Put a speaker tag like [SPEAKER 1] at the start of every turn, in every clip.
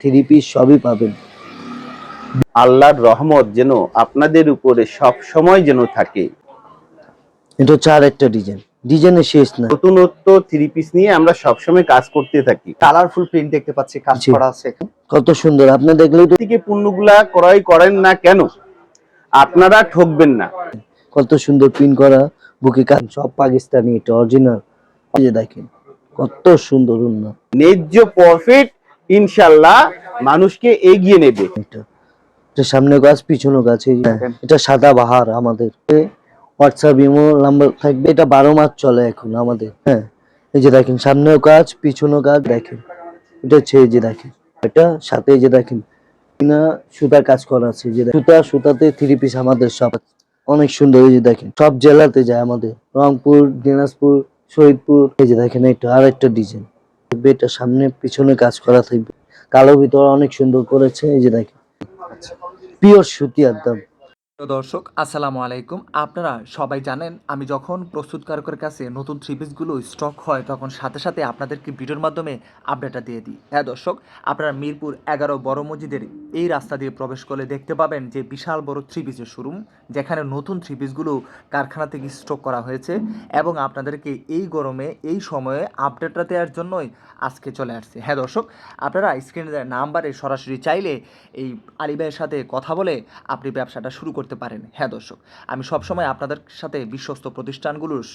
[SPEAKER 1] Three piece সবই পাবেন।
[SPEAKER 2] আল্লাহর রহমত যেন আপনাদের উপরে সব সময় যেন থাকে।
[SPEAKER 1] এটা হচ্ছে আর একটা ডিজাইন। ডিজাইনের শেষ না
[SPEAKER 2] নতুনত্ব থ্রি পিস নিয়ে আমরা সবসময় কাজ করতে থাকি।
[SPEAKER 3] কালারফুল প্রিন্ট দেখতে পাচ্ছি কাজ করা আছে
[SPEAKER 1] কত সুন্দর। আপনি দেখলেই তো
[SPEAKER 2] থেকে পণ্যগুলা ক্রয় করেন না কেন? আপনারা ঠকবেন না।
[SPEAKER 1] কত সুন্দর প্রিন্ট করা বুকে কাজ। সব পাকিস্তানি এটা অরিজিনাল এই দেখেন কত সুন্দর উন্নত
[SPEAKER 2] ন্যায্য প্রফিট ইনশাল্লাহ মানুষকে এগিয়ে নেবে।
[SPEAKER 1] সামনে গাছ পিছনে গাছ এটা সাদা বাহার আমাদের। হোয়াটসঅ্যাপ ইমো নাম্বার থাকবে এটা বারো মাস চলে এখন আমাদের। হ্যাঁ এই যে দেখেন সামনেও কাজ পিছনেও কাজ দেখেন। এটা হচ্ছে এই যে দেখেন এটা সাথে যে দেখেন না সুতা কাজ করা আছে যে সুতা সুতাতে থ্রি পিস আমাদের সব অনেক সুন্দর এই যে দেখেন সব জেলাতে যায় আমাদের। রংপুর দিনাজপুর শহীদপুর এই যে দেখেন এটা আর একটা ডিজাইন এটা সামনে পিছনে কাজ করা থাকবে। কালো ভিতর অনেক সুন্দর করেছে, এই যে দেখে পিওর সুতি একদম
[SPEAKER 4] দর্শক, আসসালামু আলাইকুম। আপনারা সবাই জানেন, আমি যখন প্রস্তুতকারকের কাছে নতুন থ্রি পিসগুলো স্টক হয়, তখন সাথে সাথে আপনাদেরকে ভিডিওর মাধ্যমে আপডেটটা দিয়ে দিই। হ্যাঁ দর্শক, আপনারা মিরপুর এগারো বড় মসজিদের এই রাস্তা দিয়ে প্রবেশ করলে দেখতে পাবেন যে বিশাল বড় থ্রি পিসের শোরুম যেখানে নতুন থ্রি পিসগুলো কারখানা থেকে স্টক করা হয়েছে এবং আপনাদেরকে এই গরমে, এই সময়ে আপডেটটা দেওয়ার জন্যই আজকে চলে আসছে। হ্যাঁ দর্শক, আপনারা স্ক্রিনে নাম্বারে সরাসরি চাইলে এই আলী ভাইয়ের সাথে কথা বলে আপনি ব্যবসাটা শুরু করতে পারেন হ্যাঁ দর্শক আমি সবসময় আপনাদের সাথে বিশ্বস্ত প্রতিষ্ঠানগুলোর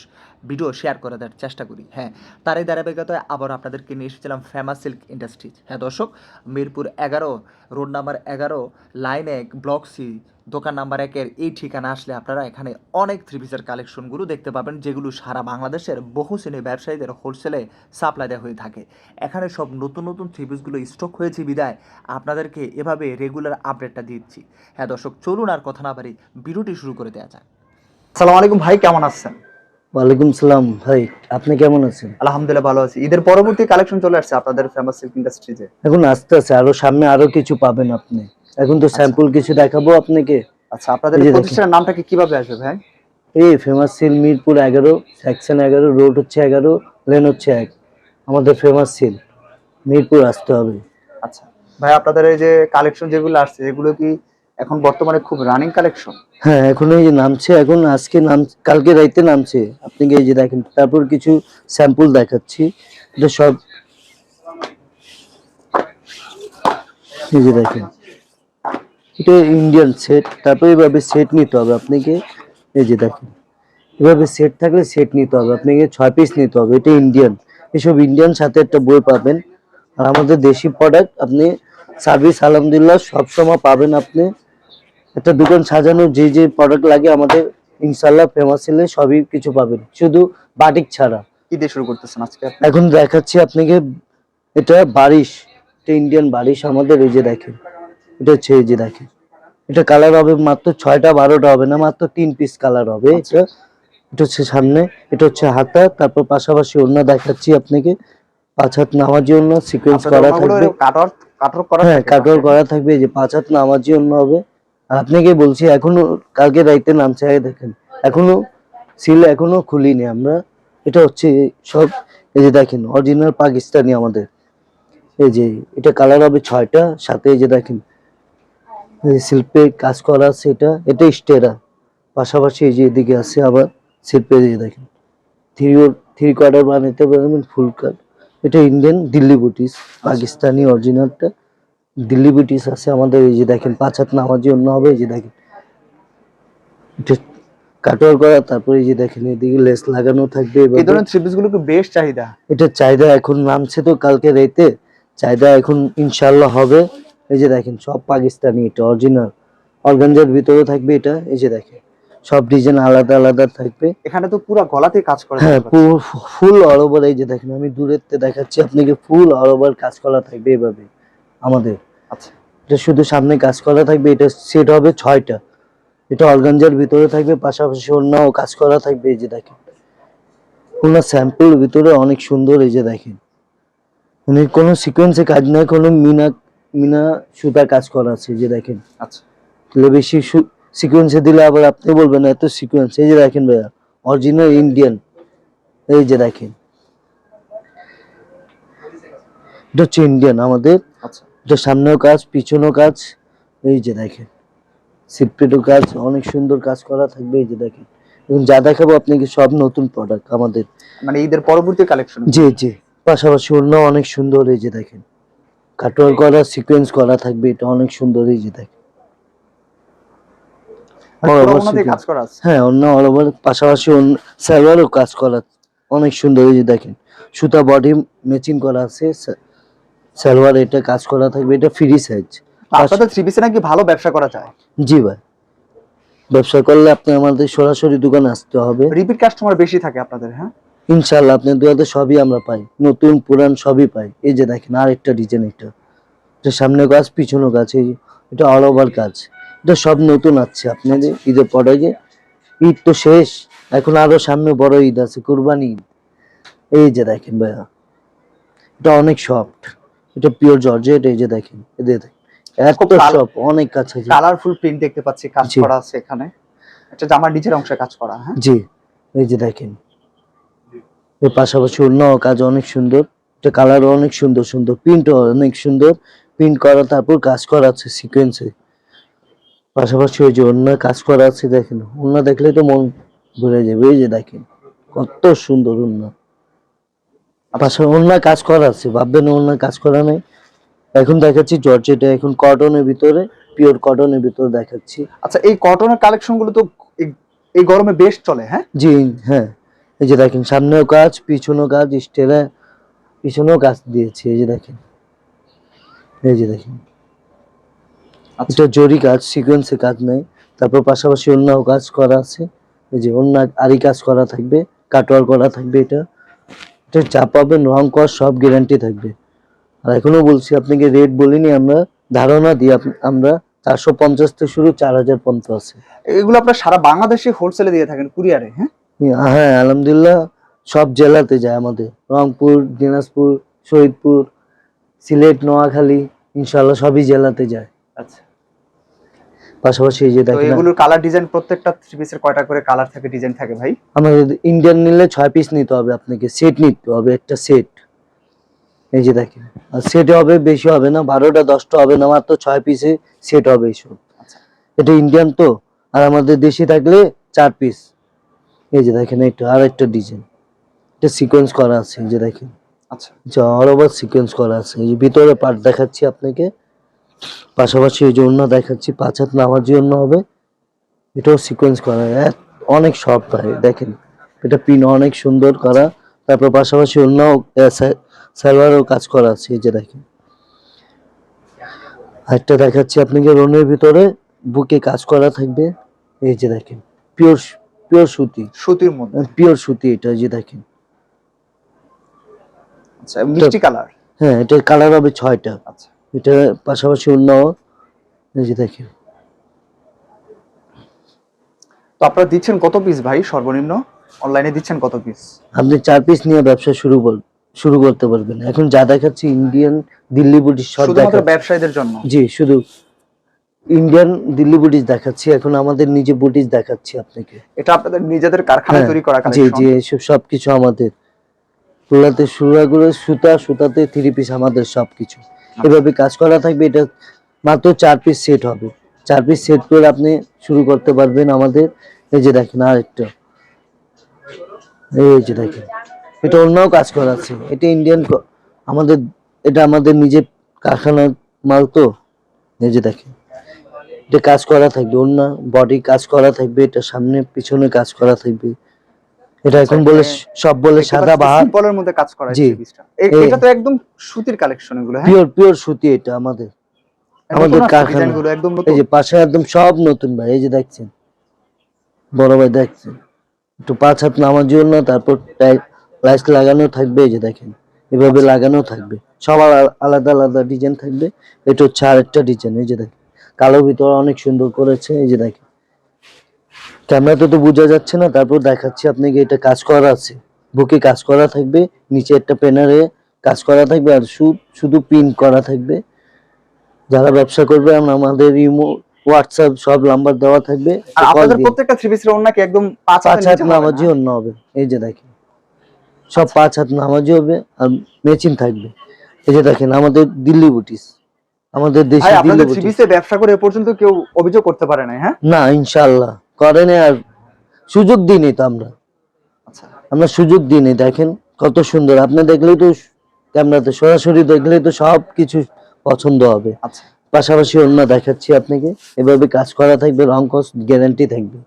[SPEAKER 4] ভিডিও শেয়ার করে দেওয়ার চেষ্টা করি। হ্যাঁ তারই ধারাবাহিকতায় আবার আপনাদেরকে নিয়ে এসেছিলাম ফেমাস সিল্ক ইন্ডাস্ট্রিজ হ্যাঁ দর্শক, মিরপুর এগারো, রোড নাম্বার এগারো, লাইন এক, ব্লক সি, দোকান নাম্বার একের এই ঠিকানা আসলে আপনারা এখানে অনেক থ্রি পিসের কালেকশনগুলো দেখতে পাবেন, যেগুলো সারা বাংলাদেশের বহু শ্রেণি ব্যবসায়ীদের হোলসেলে সাপ্লাই দেওয়া হয়ে থাকে। এখানে সব নতুন নতুন থ্রি পিসগুলো স্টক হয়েছে বিদায়। আপনাদেরকে এভাবে রেগুলার আপডেটটা দিচ্ছি। হ্যাঁ দর্শক, চলুন আর কথা না পারি ভিডিওটি শুরু করে দেওয়া যাক।
[SPEAKER 3] আসসালামু আলাইকুম ভাই, কেমন আছেন?
[SPEAKER 1] ওয়ালাইকুম সালাম। ভাই আপনি কেমন আছেন?
[SPEAKER 3] আলহামদুলিল্লাহ ভালো আছি। ঈদের পরবর্তী কালেকশন চলে আসছে আপনাদের ফেমাস সিল্ক ইন্ডাস্ট্রিজে
[SPEAKER 1] এখন আস্তে আস্তে আরও সামনে আরও কিছু পাবেন আপনি। এখন তো স্যাম্পল কিছু দেখাবো আপনাকে।
[SPEAKER 3] আচ্ছা আপনাদের প্রতিষ্ঠানের নামটা কি কীভাবে আসবে ভাই?
[SPEAKER 1] এই ফেমাস সিল মিরপুর এগারো সেকশন এগারো রোড হচ্ছে এগারো লেন হচ্ছে এক। আমাদের ফেমাস সিল মিরপুর আসতে হবে।
[SPEAKER 3] আচ্ছা। ভাই আপনাদের এই যে কালেকশন যেগুলো আসছে এগুলো কি এখন বর্তমানে খুব রানিং কালেকশন
[SPEAKER 1] হ্যাঁ এখন এই যে নামছে, এখন আজকে নাম, কালকে রাইতে নামছে। আপনি এই যে দেখেন, তারপর কিছু স্যাম্পল দেখাচ্ছি। এটা সব এই যে দেখেন। এটা ইন্ডিয়ান সেট তারপর এভাবে সেট নিতে হবে আপনাকে। এই যে দেখেন, এভাবে সেট থাকলে সেট নিতে হবে, আপনাকে ছয় পিস নিতে হবে। এটা ইন্ডিয়ান এসব ইন্ডিয়ান সাথে একটা বই পাবেন। আর আমাদের দেশি প্রোডাক্ট আপনি সার্ভিস আলহামদুলিল্লাহ সবসময় পাবেন আপনি। একটা দোকান সাজানো যে যে প্রোডাক্ট লাগে আমাদের ইনশাল্লাহ ফেমাস সেলে সবই কিছু পাবেন। শুধু বাটিক ছাড়া।
[SPEAKER 3] কি দিয়ে শুরু করতেছেন আজকে
[SPEAKER 1] এখন দেখাচ্ছি আপনাকে এটা বারিশ এটা ইন্ডিয়ান বারিশ আমাদের এই যে দেখেন। এটা হচ্ছে এই যে দেখেন। এটা কালার হবে মাত্র ছয়টা বারোটা হবে না মাত্র তিন পিস কালার হবে এটা। এটা হচ্ছে সামনে এটা হচ্ছে হাতা তারপর পাশাপাশি অন্য দেখাচ্ছি আপনাকে। পাঁচ হাত নামার জন্য সিকোয়েন্স করা থাকবে।
[SPEAKER 3] কাটওয়ার করা
[SPEAKER 1] হ্যাঁ? কাটওয়ার করা থাকবে এই যে পাঁচ হাত নামাজি অন্য হবে। আপনাকে বলছি, এখনও কালকে রাইতে নামছে, আগে দেখেন। এখনও সিল এখনও খুলিনি আমরা। এটা হচ্ছে সব, এই যে দেখেন অরিজিনাল পাকিস্তানি আমাদের। এই যে, এটা কালার হবে ছয়টা, সাথে এই যে দেখেন শিল্পে কাজ করা আছে এটা। এটা স্টেরা পাশাপাশি এই যে এদিকে আছে আবার শিল্পে যে দেখেন থ্রি থ্রি কোয়ার্টার বানাতে পারবেন ফুল কাট এটা ইন্ডিয়ান দিল্লি বুটিস পাকিস্তানি অরিজিনালটা দিল্লি ব্রিটিশ আছে আমাদের এই যে দেখেন পাঁচ হাত নামাজি অন্য হবে এই যে দেখেন। কাটোয়ার করা তারপরে এই যে দেখেন এদিকে লেস লাগানো থাকবে
[SPEAKER 3] এই ধরনের থ্রি পিসগুলো বেশ চাহিদা।
[SPEAKER 1] এটা চাহিদা এখন নামছে তো কালকে রাইতে। চাহিদা এখন ইনশাল্লাহ হবে। এই যে দেখেন সব পাকিস্তানি এটা অরিজিনাল অর্গানজার ভিতরে থাকবে এটা এই যে দেখেন। সব ডিজাইন আলাদা আলাদা থাকবে।
[SPEAKER 3] এখানে তো পুরো গলাতে কাজ করা
[SPEAKER 1] হ্যাঁ ফুল অল ওভার এই যে দেখেন আমি দূরের থেকে দেখাচ্ছি আপনাকে ফুল অল ওভার কাজ করা থাকবে এভাবে আমাদের।
[SPEAKER 3] আচ্ছা।
[SPEAKER 1] এটা শুধু সামনে কাজ করা থাকবে এটা সেট হবে ছয়টা। এটা অর্গানজার ভিতরে থাকবে পাশাপাশি অন্যও কাজ করা থাকবে এই যে দেখেন। কোনো স্যাম্পল ভিতরে অনেক সুন্দর এই যে দেখেন। মানে কোনো সিকোয়েন্সে কাজ নয় কোনো মিনা মিনা সুতা কাজ করা আছে এই যে দেখেন।
[SPEAKER 3] আচ্ছা।
[SPEAKER 1] তাহলে বেশি সিকোয়েন্সে দিলে আবার আপনি বলবেন এত সিকোয়েন্স এই যে দেখেন ভাইয়া অরিজিনাল ইন্ডিয়ান এই যে দেখেন। এটা হচ্ছে ইন্ডিয়ান আমাদের এটা সামনেও কাজ পিছনেও কাজ। এই যে দেখেন সিটপেটও কাজ অনেক সুন্দর কাজ করা থাকবে এই যে দেখেন। এবং যা দেখাবো আপনাকে সব নতুন প্রোডাক্ট আমাদের।
[SPEAKER 3] মানে ঈদের পরবর্তী কালেকশন
[SPEAKER 1] জি জি। পাশাপাশি অন্য অনেক সুন্দর এই যে দেখেন। কাটোয়ার করা সিকোয়েন্স করা থাকবে এটা অনেক সুন্দর এই যে দেখেন। হ্যাঁ অন্য অল ওভার পাশাপাশি অন্য সালোয়ারও কাজ করা অনেক সুন্দর এই যে দেখেন। সুতা বডি ম্যাচিং করা আছে সালোয়ার এটা কাজ করা থাকবে এটা ফ্রি সাইজ
[SPEAKER 3] আপনাদের থ্রি পিসে নাকি ভালো ব্যবসা করা যায়?
[SPEAKER 1] জি ভাই। ব্যবসা করলে আপনি আমাদের সরাসরি দোকানে আসতে হবে।
[SPEAKER 3] রিপিট কাস্টমার বেশি থাকে আপনাদের হ্যাঁ?
[SPEAKER 1] ইনশাল্লাহ আপনার দুয়াতে সবই আমরা পাই। নতুন পুরান সবই পাই। এই যে দেখেন আরেকটা ডিজাইন এটা। এটা সামনে কাজ পিছনে কাজ এই এটা অল ওভার কাজ এটা সব নতুন আছে আপনাদের ঈদের পরে যে ঈদ তো শেষ এখন আরও সামনে বড় ঈদ আছে কুরবানি ঈদ। এই যে দেখেন ভাইয়া এটা অনেক সফট এটা পিওর জর্জেট এই যে দেখেন এদের দেখেন। এত সফট অনেক কাজ আছে।
[SPEAKER 3] কালারফুল প্রিন্ট দেখতে পাচ্ছি কাজ করা আছে এখানে। একটা জামার নিচের অংশে কাজ করা হ্যাঁ?
[SPEAKER 1] জি এই যে দেখেন। এর পাশাপাশি অন্য কাজ অনেক সুন্দর। এটা কালার অনেক সুন্দর সুন্দর প্রিন্ট অনেক সুন্দর। প্রিন্ট করা তারপর কাজ করা আছে সিকোয়েন্সে পাশাপাশি ওই যে অন্য কাজ করা আছে দেখেন। অন্য দেখলে তো মন ভরে যাবে এই যে দেখেন কত সুন্দর অন্য। পাশাপাশি অন্য কাজ করা আছে ভাববেন অন্য কাজ করা নেই। এখন দেখাচ্ছি জর্জেটা এখন কটনের ভিতরে পিওর কটনের ভিতরে দেখাচ্ছি।
[SPEAKER 3] আচ্ছা এই কটনের কালেকশনগুলো তো এই- গরমে বেশ চলে হ্যাঁ?
[SPEAKER 1] জি হ্যাঁ। এই যে দেখেন সামনেও কাজ পিছনেও কাজ স্টেলে পিছনেও কাজ দিয়েছে এই যে দেখেন। এই যে দেখেন।
[SPEAKER 3] আচ্ছা।
[SPEAKER 1] এটা জরি কাজ সিকোয়েন্সে কাজ নেই। তারপর পাশাপাশি অন্য কাজ করা আছে। এই যে অন্য আরি কাজ করা থাকবে কাটোয়ার করা থাকবে এটা। এটা চা পাবেন রং কর সব গ্যারান্টি থাকবে। আর এখনও বলছি আপনাকে রেট বলিনি আমরা ধারণা দিই আমরা চারশো পঞ্চাশ থেকে শুরু চার হাজার পর্যন্ত আছে।
[SPEAKER 3] এগুলো আপনারা সারা বাংলাদেশে হোলসেলে দিয়ে থাকেন কুরিয়ারে হ্যাঁ?
[SPEAKER 1] হ্যাঁ আলহামদুলিল্লাহ সব জেলাতে যায় আমাদের। রংপুর দিনাজপুর শহীদপুর সিলেট নোয়াখালী ইনশাল্লাহ সবই জেলাতে যায়।
[SPEAKER 3] আচ্ছা।
[SPEAKER 1] পাশাপাশি এই যে দেখেন
[SPEAKER 3] এগুলোর কালার ডিজাইন প্রত্যেকটা থ্রি পিসের কয়টা করে কালার থাকে ডিজাইন থাকে ভাই?
[SPEAKER 1] আমাদের ইন্ডিয়ান নিলে ছয় পিস নিতে হবে আপনাকে সেট নিতে হবে একটা সেট এই যে দেখেন আর সেট হবে বেশি হবে না বারোটা দশটা হবে না মাত্র ছয় পিসে সেট হবে এইসব।
[SPEAKER 3] আচ্ছা।
[SPEAKER 1] এটা ইন্ডিয়ান তো আর আমাদের দেশি থাকলে চার পিস এই যে দেখেন এটা আর একটা ডিজাইন এটা সিকোয়েন্স করা আছে এই যে দেখেন।
[SPEAKER 3] আচ্ছা।
[SPEAKER 1] আচ্ছা অল ওভার সিকোয়েন্স করা আছে এই যে ভিতরে পার্ট দেখাচ্ছি আপনাকে। পাশাপাশি ওই যে অন্য দেখাচ্ছি পাঁচ হাত নামার জন্য হবে। এটাও সিকোয়েন্স করা অনেক সফট হয় দেখেন। এটা পিন অনেক সুন্দর করা। তারপর পাশাপাশি অন্য সালোয়ারও কাজ করা আছে এই যে দেখেন। একটা দেখাচ্ছি আপনাকে রনের ভিতরে বুকে কাজ করা থাকবে। এই যে দেখেন পিওর পিওর সুতি।
[SPEAKER 3] সুতির মধ্যে।
[SPEAKER 1] পিওর সুতি এটা এই যে দেখেন।
[SPEAKER 3] আচ্ছা মিষ্টি কালার?
[SPEAKER 1] হ্যাঁ এটার কালার হবে ছয়টা।
[SPEAKER 3] আচ্ছা।
[SPEAKER 1] এটা পাশাপাশি অন্য এই যে দেখেন।
[SPEAKER 3] তো আপনারা দিচ্ছেন কত পিস ভাই সর্বনিম্ন? অনলাইনে দিচ্ছেন কত পিস
[SPEAKER 1] আপনি চার পিস নিয়ে ব্যবসা শুরু কর শুরু করতে পারবেন। এখন যা দেখাচ্ছি ইন্ডিয়ান দিল্লি বুটিশ সব দেখা
[SPEAKER 3] ব্যবসায়ীদের জন্য?
[SPEAKER 1] জি শুধু ইন্ডিয়ান দিল্লি বুটিশ দেখাচ্ছি। এখন আমাদের নিজে বুটিশ দেখাচ্ছি আপনাকে।
[SPEAKER 3] এটা আপনাদের নিজেদের কারখানায়
[SPEAKER 1] হ্যাঁ,
[SPEAKER 3] তৈরি করা
[SPEAKER 1] জি জি এসব সবকিছু আমাদের। তুলাতে সুরাগুলো সুতা সুতাতে থ্রি পিস আমাদের সবকিছু। এভাবে কাজ করা থাকবে, এটা মাত্র চার পিস সেট হবে। চার পিস সেট করে আপনি শুরু করতে পারবেন আমাদের। এই যে দেখেন আরেকটা। এই যে দেখেন। এটা অন্যও কাজ করা আছে। এটা ইন্ডিয়ান আমাদের, এটা আমাদের নিজের কারখানার মাল তো। এই যে দেখেন। এটা কাজ করা থাকবে অন্য বডি কাজ করা থাকবে, এটা সামনে পিছনে কাজ করা থাকবে। এটা এখন বলে সব বলে সাদা বাহার।
[SPEAKER 3] সিম্পলের মধ্যে কাজ করা
[SPEAKER 1] জি।
[SPEAKER 3] এটা তো একদম সুতির কালেকশন এগুলো হ্যাঁ?
[SPEAKER 1] পিওর পিওর সুতি এটা আমাদের। আমাদের কারখানা।
[SPEAKER 3] একদম
[SPEAKER 1] এই যে পাশে একদম সব নতুন ভাই এই যে দেখছেন। বড় ভাই দেখছেন। একটু পাঁচ হাত নামার জন্য তারপর লাইট লাগানো থাকবে এই যে দেখেন। এভাবে
[SPEAKER 3] আচ্ছা।
[SPEAKER 1] লাগানো থাকবে। সব আলাদা আলাদা ডিজাইন থাকবে। এটা হচ্ছে আরেকটা ডিজাইন এই যে দেখেন। কালো ভিতরে অনেক সুন্দর করেছে এই যে দেখেন। ক্যামেরাতে তো বোঝা যাচ্ছে না তারপর দেখাচ্ছি আপনাকে এটা কাজ করা আছে। বুকে কাজ করা থাকবে নিচে একটা পেনারে কাজ করা থাকবে আর শুধু পিন করা থাকবে। যারা ব্যবসা করবে আমাদের ইমো হোয়াটসঅ্যাপ সব নাম্বার দেওয়া থাকবে।
[SPEAKER 3] আর আপনাদের প্রত্যেকটা থ্রি পিসের ওন্না কি একদম পাঁচ
[SPEAKER 1] হাত নামাজি
[SPEAKER 3] না?
[SPEAKER 1] অন্য হবে। এই যে দেখেন সব পাঁচ হাত নামাজি হবে আর মেচিন থাকবে। এই যে দেখেন আমাদের দিল্লি বুটিস আমাদের দেশে
[SPEAKER 3] ভাই
[SPEAKER 1] দিলে
[SPEAKER 3] আপনাদের
[SPEAKER 1] বুঝি।
[SPEAKER 3] থ্রি পিসে ব্যবসা করে এ পর্যন্ত কেউ অভিযোগ করতে পারে না হ্যাঁ?
[SPEAKER 1] না ইনশাআল্লাহ। করেনি আর সুযোগ দিইনি তো আমরা।
[SPEAKER 3] আচ্ছা।
[SPEAKER 1] আমরা সুযোগ দিইনি দেখেন কত সুন্দর। আপনি দেখলেই তো ক্যামেরাতে সরাসরি দেখলেই তো সব কিছু পছন্দ হবে।
[SPEAKER 3] আচ্ছা।
[SPEAKER 1] পাশাপাশি অন্য দেখাচ্ছি আপনাকে। এভাবে কাজ করা থাকবে রং কস্ট গ্যারান্টি থাকবে।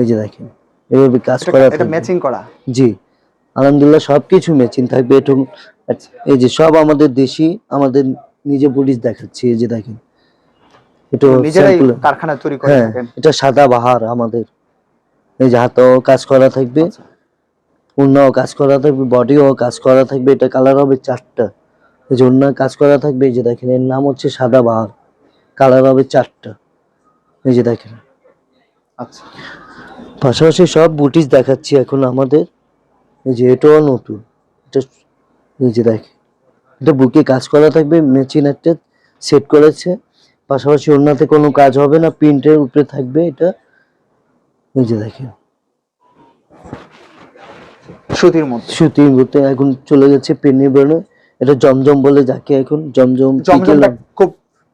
[SPEAKER 1] এই যে দেখেন এভাবে কাজ করা
[SPEAKER 3] এটা- ম্যাচিং করা?
[SPEAKER 1] জি। আলহামদুলিল্লাহ সবকিছু ম্যাচিং থাকবে। একটু এই যে সব আমাদের দেশি আমাদের নিজে পুলিশ দেখাচ্ছি। এই যে দেখেন এটা
[SPEAKER 3] নিজেরাই
[SPEAKER 1] sample-
[SPEAKER 3] তৈরি করে
[SPEAKER 1] হ্যাঁ
[SPEAKER 3] থাকেন।
[SPEAKER 1] এটা সাদা বাহার আমাদের। এই যে হাতেও কাজ করা থাকবে
[SPEAKER 3] আচ্ছা।
[SPEAKER 1] অন্যও কাজ করা থাকবে বডিও কাজ করা থাকবে এটা কালার হবে চারটা। এই যে অন্য কাজ করা থাকবে এই যে দেখেন এর নাম হচ্ছে সাদা বাহার। কালার হবে চারটা। এই যে দেখেন।
[SPEAKER 3] আচ্ছা।
[SPEAKER 1] পাশাপাশি সব বুটিস দেখাচ্ছি এখন আমাদের। এই যে এটাও নতুন। এটা এই যে দেখ এটা বুকে কাজ করা থাকবে মেচিন একটা সেট করেছে। পাশাপাশি অন্যতে কোনো কাজ হবে না প্রিন্টের উপরে থাকবে এটা। যে দেখেন।
[SPEAKER 3] সুতির মধ্যে।
[SPEAKER 1] সুতির মধ্যে এখন চলে গেছে পেনি বেরোনো। এটা জমজম বলে যাকে এখন জমজম
[SPEAKER 3] খুব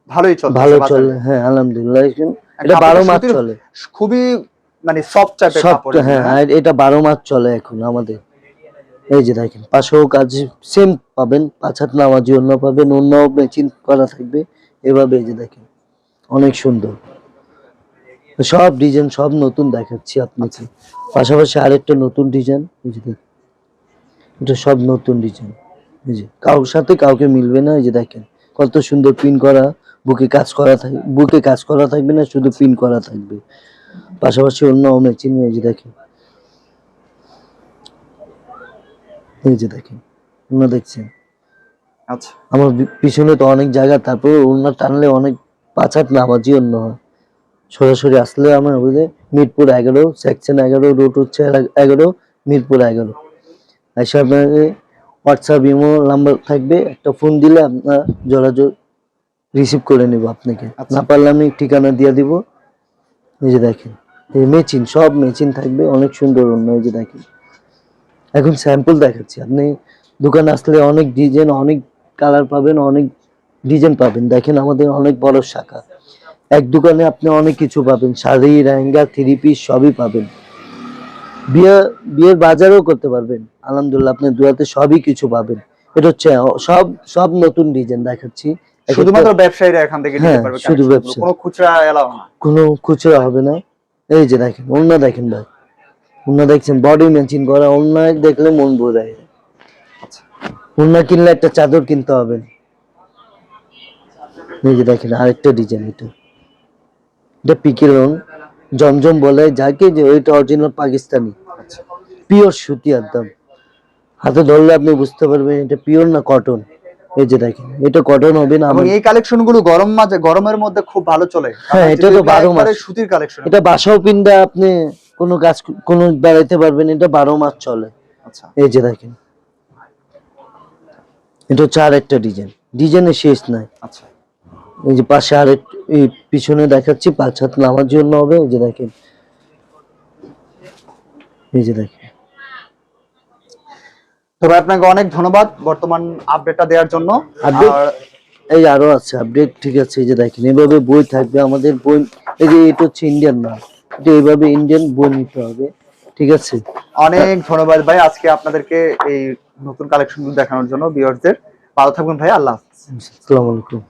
[SPEAKER 3] ভালোই চলে
[SPEAKER 1] ভালো চলে হ্যাঁ আলহামদুলিল্লাহ। এখন এটা বারো মাস চলে।
[SPEAKER 3] খুবই মানে সফট টাইপের কাপড়
[SPEAKER 1] হ্যাঁ আর এটা বারো মাস চলে এখন আমাদের। এই যে দেখেন পাশেও কাজ সেম পাবেন পাঁচ হাত নামাজি অন্য পাবেন অন্য মেচিন করা থাকবে। এভাবে যে দেখেন, অনেক সুন্দর। সব ডিজাইন সব নতুন দেখাচ্ছি আপনাকে। পাশাপাশি আরেকটা নতুন ডিজাইন দেখেন, এটা সব নতুন ডিজাইন যে, কারোর সাথে কাউকে মিলবে না, এই যে দেখেন, কত সুন্দর পিন করা, বুকে কাজ করা থাকবে বুকে কাজ করা থাকবে না, শুধু পিন করা থাকবে। পাশাপাশি অন্য মেচিন এই যে দেখেন। এই যে দেখেন অন্য দেখছেন?
[SPEAKER 3] আচ্ছা।
[SPEAKER 1] আমার পিছনে তো অনেক জায়গা তারপরে অন্য টানলে অনেক পাঁচ হাত নামাজি অন্য হয়। সরাসরি আসলে আমার বুঝলে মিরপুর এগারো সেকশন এগারো রুট হচ্ছে এগারো মিরপুর এগারো। এসে আপনাকে হোয়াটসঅ্যাপ ইমো নাম্বার থাকবে একটা ফোন দিলে আপনার যোগাযোগ রিসিভ করে নেব আপনাকে।
[SPEAKER 3] আচ্ছা।
[SPEAKER 1] না পারলে আমি ঠিকানা দিয়ে দিব। এই যে দেখেন এই মেচিন সব মেচিন থাকবে অনেক সুন্দর অন্য এই যে দেখেন। এখন স্যাম্পল দেখাচ্ছি আপনি দোকানে আসলে অনেক ডিজাইন অনেক কালার পাবেন অনেক ডিজাইন পাবেন। দেখেন আমাদের অনেক বড় শাখা। এক দোকানে আপনি অনেক কিছু পাবেন শাড়ি লেহেঙ্গা থ্রি পিস সবই পাবেন। বিয়ে বিয়ের বাজারও করতে পারবেন। আলহামদুলিল্লাহ আপনি দুয়াতে সবই কিছু পাবেন। এটা হচ্ছে সব সব নতুন ডিজাইন দেখাচ্ছি।
[SPEAKER 3] শুধুমাত্র ব্যবসায়ীরা এখান থেকে নিতে
[SPEAKER 1] হ্যাঁ,
[SPEAKER 3] পারবে
[SPEAKER 1] শুধু ব্যবসা।
[SPEAKER 3] কোনো খুচরা এলাও না।
[SPEAKER 1] কোনো খুচরা হবে না। এই যে দেখেন অন্য দেখেন ভাই। অন্য দেখছেন বডি মেচিন করা অন্য দেখলে মন বোঝায় যায় কিনলে একটা চাদর কিনতে হবে। এই যে দেখেন আরেকটা ডিজাইন এটা। এটা পিকেলন জমজম বলে যাকে যে ওইটা অরিজিনাল পাকিস্তানি। পিওর সুতি একদম হাতে ধরলে আপনি বুঝতে পারবেন এটা পিওর না কটন এই যে দেখেন এটা কটন হবে না
[SPEAKER 3] এবং এই কালেকশনগুলো গরম মাঝে গরমের মধ্যে খুব ভালো চলে।
[SPEAKER 1] হ্যাঁ, এটা তো
[SPEAKER 3] যেগুলো
[SPEAKER 1] বারো মাস।
[SPEAKER 3] সুতির কালেকশন
[SPEAKER 1] এটা বাসাও পিন্দা আপনি কোনো কাজ কোনো বেড়াইতে পারবেন এটা বারো মাস চলে।
[SPEAKER 3] আচ্ছা।
[SPEAKER 1] এই যে দেখেন এটা হচ্ছে আর একটা ডিজাইন। ডিজাইনের শেষ নাই।
[SPEAKER 3] আচ্ছা।
[SPEAKER 1] এই যে পাশে আর এই পিছনে দেখাচ্ছি পাঁচ হাত নামার জন্য হবে এই যে দেখেন। এই যে দেখেন।
[SPEAKER 3] তবে আপনাকে অনেক ধন্যবাদ বর্তমান আপডেটটা দেওয়ার জন্য। আর
[SPEAKER 1] এই আরও আছে আপডেট ঠিক আছে এই যে দেখেন এভাবে বই থাকবে আমাদের বই এই যে এটা হচ্ছে ইন্ডিয়ান না এটা এইভাবে ইন্ডিয়ান বই নিতে হবে। ঠিক আছে।
[SPEAKER 3] অনেক ধন্যবাদ ভাই আজকে আপনাদেরকে এই নতুন কালেকশন দেখানোর জন্য ভিউয়ারদের ভালো থাকবেন ভাই আল্লাহ হাফেজ।
[SPEAKER 1] আসসালামু আলাইকুম।